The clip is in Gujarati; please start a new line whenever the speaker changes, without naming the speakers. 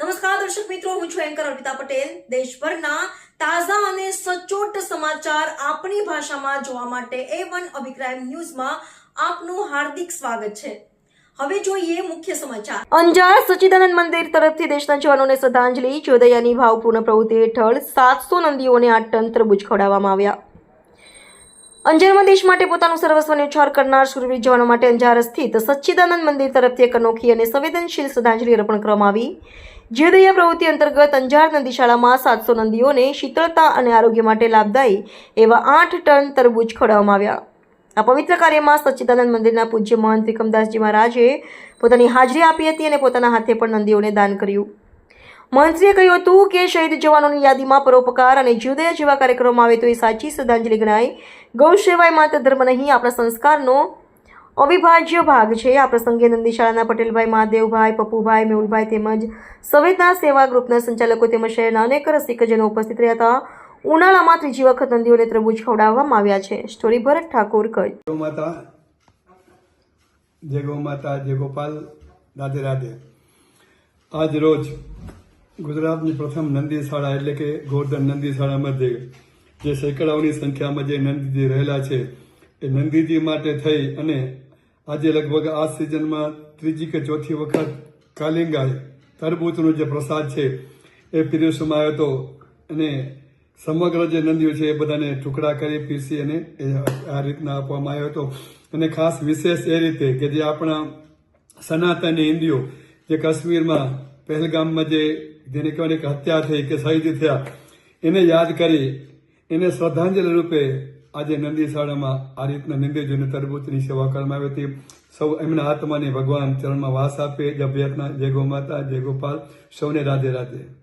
નમસ્કાર, દર્શક મિત્રો, હું છું એન્કર અર્પિતા પટેલ. દેશભરના તાજા અને સચોટ સમાચાર આપણી ભાષામાં જોવા માટે એ વન અભિપ્રાય ન્યૂઝમાં આપનું હાર્દિક સ્વાગત છે. હવે જોઈએ મુખ્ય સમાચાર. અંજાર સચિદાનંદ મંદિર તરફથી દેશના જવાનોને શ્રદ્ધાંજલિ. ચોદયાની ભાવપૂર્ણ પ્રવૃત્તિ હેઠળ સાતસો નંદીઓને આ તંત્ર ખવડાવવામાં આવ્યા. અંજારમાં દેશ માટે પોતાનું સર્વસ્વ ન્યોછાવર કરનાર શૂરવીર જવાનો માટે અંજાર સ્થિત સચ્ચિદાનંદ મંદિર તરફથી એક અનોખી અને સંવેદનશીલ શ્રદ્ધાંજલિ અર્પણ કરવામાં આવી. જીવદયા પ્રવૃત્તિ અંતર્ગત અંજાર નંદીશાળામાં સાતસો નદીઓને શીતળતા અને આરોગ્ય માટે લાભદાયી એવા આઠ ટન તરબૂચ ખવડાવવામાં આવ્યા. આ પવિત્ર કાર્યમાં સચ્ચિદાનંદ મંદિરના પૂજ્ય મહંત ત્રિકમદાસજી મહારાજે પોતાની હાજરી આપી હતી અને પોતાના હાથે પણ નંદીઓને દાન કર્યું. મંત્રીએ કહ્યું હતું કે શહીદ જવાનોની યાદીમાં પરોપકાર અને જીવદયા જેવા કાર્યક્રમો આવે તો એ સાચી શ્રદ્ધાંજલિ ગણાય. ગૌ સેવા માત્ર ધર્મ નહીં, આપણા સંસ્કારનો અવિભાજ્ય ભાગ છે. આ પ્રસંગે નંદીશાળાના પટેલભાઈ, મહાદેવભાઈ, પપ્પુભાઈ, મેહુલભાઈ તેમજ સવેતના સેવા ગ્રુપના સંચાલકો તેમજ શહેરના અનેક રસિકજનો ઉપસ્થિત રહ્યા હતા. ઉનાળામાં ત્રીજી વખત નંદીઓને તરબૂચ ખવડાવવામાં આવ્યા છે. સ્ટોરી ભરત ઠાકોર કચ્છ.
જય ગૌ માતા, જય ગોપાલ. રાધે રાધે. આજ રોજ ગુજરાતની પ્રથમ નંદી શાળા એટલે કે ગોવર્ધન નંદી શાળા મધ્યે. જે સેંકડાઓની સંખ્યામાં જે નંદીજી રહેલા છે, એ નંદીજી માટે થઈ અને આજે લગભગ આ સિઝનમાં ત્રીજી કે ચોથી વખત કાલિંગાએ તરબૂચનો જે પ્રસાદ છે, એ પીરસવામાં આવ્યો હતો. અને સમગ્ર જે નંદીઓ છે, એ બધાને ટુકડા કરી પીસી અને એ આ રીતના આપવામાં આવ્યો હતો. અને ખાસ વિશેષ એ રીતે કે જે આપણા સનાતની હિન્દીઓ જે કાશ્મીરમાં પહેલગામમાં જે જેને કહેવાની કે હત્યા થઈ કે શહીદ થયા, એને યાદ કરી, એને શ્રદ્ધાંજલિ રૂપે આજે નંદી શાળામાં આ રીતના નંદીજીને તરબૂચની સેવા કરવામાં આવી હતી. સૌ એમના આત્માને ભગવાન ચરણમાં વાસ આપે. જભ્યાતના જય ગો માતા, જય ગોપાલ. સૌને રાધે રાધે.